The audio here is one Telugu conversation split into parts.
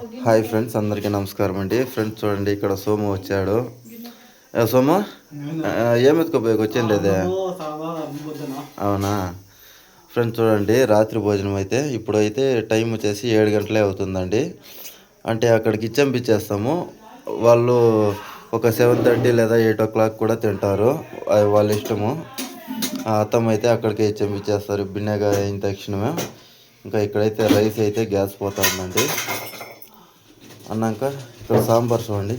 హాయ్ ఫ్రెండ్స్ అందరికీ నమస్కారం అండి. ఫ్రెండ్స్ చూడండి ఇక్కడ సోము వచ్చాడు. సోము? ఏం ఎత్తుకోపోయాకు వచ్చింది అదే అవునా? ఫ్రెండ్స్ చూడండి రాత్రి భోజనం అయితే ఇప్పుడైతే టైం వచ్చేసి ఏడు గంటలే అవుతుందండి. అంటే అక్కడికి ఇచ్చంపిచ్చేస్తాము వాళ్ళు ఒక సెవెన్ థర్టీ లేదా ఎయిట్ ఓ క్లాక్ కూడా తింటారు. అది వాళ్ళ ఇష్టము. ఆ అత్తమ్మ అయితే అక్కడికే ఇచ్చంపిచ్చేస్తారు బిన్నెగా అయిన తక్షణమే ఇంకా ఇక్కడైతే రైస్ అయితే గ్యాస్ పోతా ఉందండి. అన్నాక ఇక్కడ సాంబార్ చూడండి.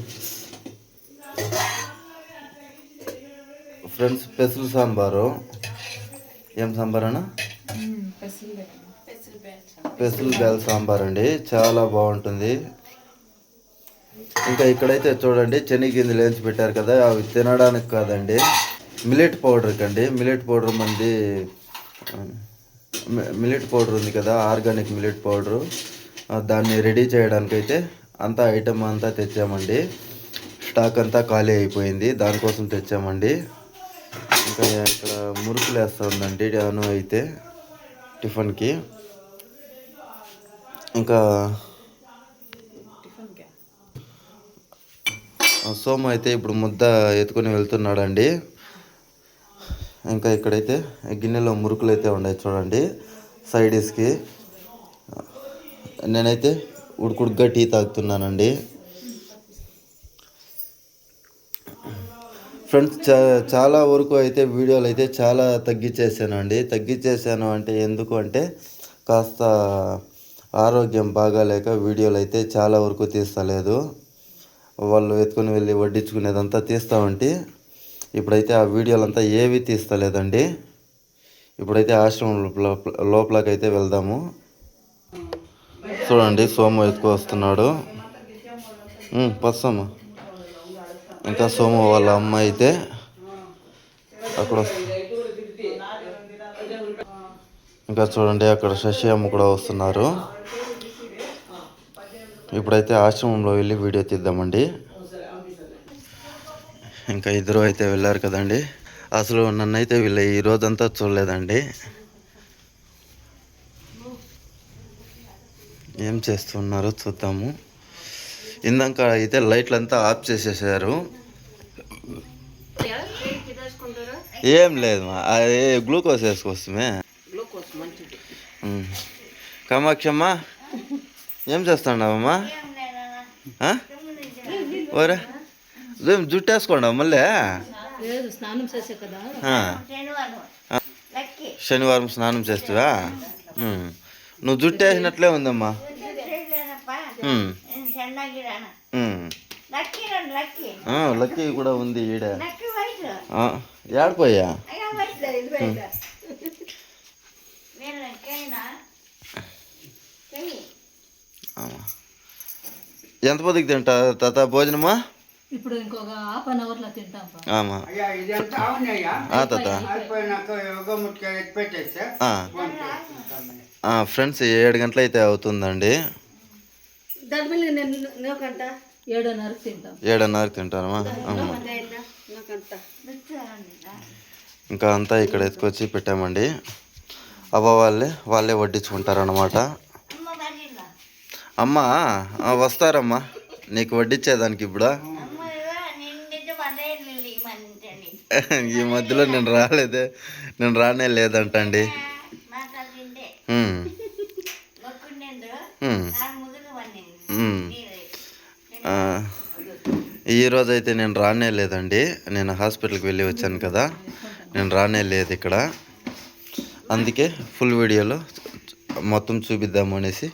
ఫ్రెండ్స్ పెసలు సాంబారు. ఏం సాంబార్ అన్న? పెసలు బేల సాంబార్ అండి చాలా బాగుంటుంది. ఇంకా ఇక్కడైతే చూడండి చెనిగింజలు వేసి పెట్టారు కదా అవి తినడానికి కాదండి. మిలెట్ పౌడర్ కండి. మిలెట్ పౌడర్ మంది మిలెట్ పౌడర్ ఉంది కదా ఆర్గానిక్ మిలెట్ పౌడరు. దాన్ని రెడీ చేయడానికైతే అంతా ఐటమ్ అంతా తెచ్చామండి. స్టాక్ అంతా ఖాళీ అయిపోయింది. దానికోసం తెచ్చామండి. ఇంకా ఇక్కడ మురుకులు వేస్తూ ఉందండి. అను అయితే టిఫిన్కి. ఇంకా సోమ అయితే ఇప్పుడు ముద్ద ఎత్తుకొని వెళ్తున్నాడండి. ఇంకా ఇక్కడైతే గిన్నెలో మురుకులు అయితే ఉన్నాయి చూడండి. సైడీస్కి నేనైతే ఉడుకుడుగ్గా టీ తాగుతున్నానండి. ఫ్రెండ్స్ చా చాలా వరకు అయితే వీడియోలు అయితే చాలా తగ్గించేసానండి తగ్గించేసాను అంటే ఎందుకు అంటే కాస్త ఆరోగ్యం బాగాలేక వీడియోలు అయితే చాలా వరకు తీస్తలేదు. వాళ్ళు ఎత్తుకుని వెళ్ళి వడ్డించుకునేదంతా తీస్తా ఉంటే ఇప్పుడైతే ఆ వీడియోలంతా ఏవి తీస్తలేదండి. ఇప్పుడైతే ఆశ్రమం లోపల లోపలకైతే వెళ్దాము. చూడండి సోము ఎత్తుకు వస్తున్నాడు. పస్తాము ఇంకా సోము వాళ్ళ అమ్మ అయితే అక్కడ ఇంకా చూడండి అక్కడ శశి అమ్మ కూడా వస్తున్నారు. ఇప్పుడైతే ఆశ్రమంలో వెళ్ళి వీడియో తీద్దామండి. ఇంకా ఇద్దరు అయితే వెళ్ళారు కదండి. అసలు నన్ను అయితే వీళ్ళ ఈ రోజంతా చూడలేదండి. ఏం చేస్తున్నారో చూద్దాము ఇందాక అయితే లైట్లంతా ఆఫ్ చేసేసారు ఏం లేదు మా అది గ్లూకోజ్ వేసుకొస్తామే ఉమ్. కామాక్షమ్మ ఏం చేస్తున్నావమ్మా? ఓరే జుట్టు వేసుకోండి మళ్ళీ. శనివారం స్నానం చేస్తావా. నువ్వు జుట్టు వేసినట్లే ఉందమ్మా. లక్కీ కూడా ఉంది ఈడ. ఏడిపోయా. ఎంత పొద్దుకి తింటా? తాత భోజనమా? ఇప్పుడు ఇంకొక హాఫ్ అన్ అవర్లో తింటాం. ఆమా. అయ్యా ఇదంతా అవునయ్యా తాత. అయిపోయినాక యోగ ముట్టిగా ఫ్రెండ్స్ ఏడు గంటలు అయితే అవుతుందండి ఏడున్నరకు తింటాం. ఏడున్నరకు తింటారమ్మా? అమ్మ. ఇంకా అంతా ఇక్కడ ఎత్తుకొచ్చి పెట్టామండి. అవ్వ వాళ్ళే వాళ్ళే వడ్డించుకుంటారన్నమాట. అమ్మ వస్తారమ్మా. నీకు వడ్డించేదానికి ఇప్పుడు? ఈ మధ్యలో నేను రాలేదే. నేను రానే లేదంటండి. ఉమ్. ఉమ్. ఉమ్. ఆ, ఈ రోజు అయితే నేను రానే లేదండి. నేను హాస్పిటల్కి వెళ్ళి వచ్చాను కదా. నేను రానే లేదు ఇక్కడ. అందుకే ఫుల్ వీడియోలో మొత్తం చూపిద్దాము అనేసి.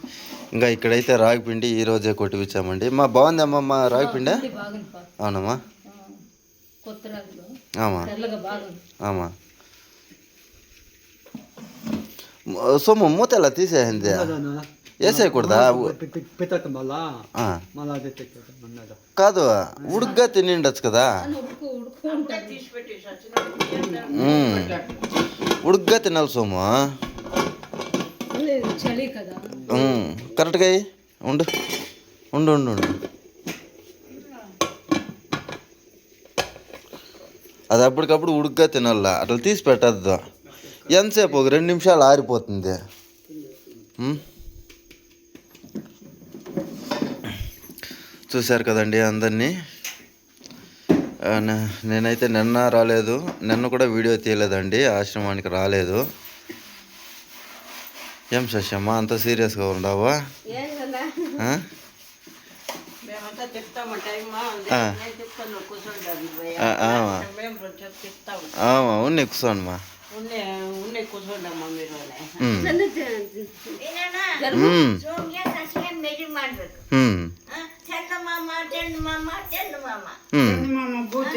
ఇంకా ఇక్కడైతే రాగిపిండి ఈ రోజే కొట్టిపించామండి మా బాగుందమ్మా మా రాగిపిండి. అవునమ్మా. ఆ, కొత్త రాగులు ఆమా తెల్లగా బాగుంది ఆమా సొమ్ము మూత ఎలా తీసేసింది వేసేయకూడదా పితక మళ్ళా ఆ, మళ్ళా అదే తెచ్చేది మన్నదా కాదు ఉడుగ్గా తినిండొచ్చు అది అప్పటికప్పుడు ఉడుగ్గా తినాల అట్లా తీసి పెట్టద్దు. ఎంతసేపు? ఒక రెండు నిమిషాలు ఆరిపోతుంది. చూశారు కదండి అందరినీ? నేనైతే నిన్న రాలేదు. నిన్న కూడా వీడియో తీయలేదండి. ఆశ్రమానికి రాలేదు. ఏం శశమ్మ అంత సీరియస్గా ఉండవా? మేమంతా చెప్తాము టైమ్ ఆ. నేను చెప్తాను కూర్చుంటాను ఆ, ఆ. మేము చెప్ చెప్తాము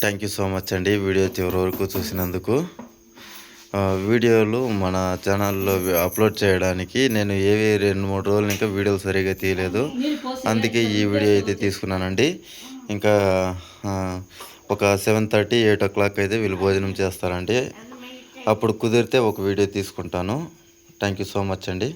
థ్యాంక్ యూ సో మచ్ అండి వీడియో చివరి వరకు చూసినందుకు. వీడియోలు మన ఛానల్లో అప్లోడ్ చేయడానికి నేను ఏవి రెండు మూడు రోజులు ఇంకా వీడియోలు సరిగా తీయలేదు. అందుకే ఈ వీడియో అయితే తీసుకున్నానండి. ఇంకా ఒక seven thirty eight o'clock అయితే వీళ్ళు భోజనం చేస్తారండి. అప్పుడు కుదిరితే ఒక వీడియో తీసుకుంటాను. థ్యాంక్ యూ సో మచ్ అండి.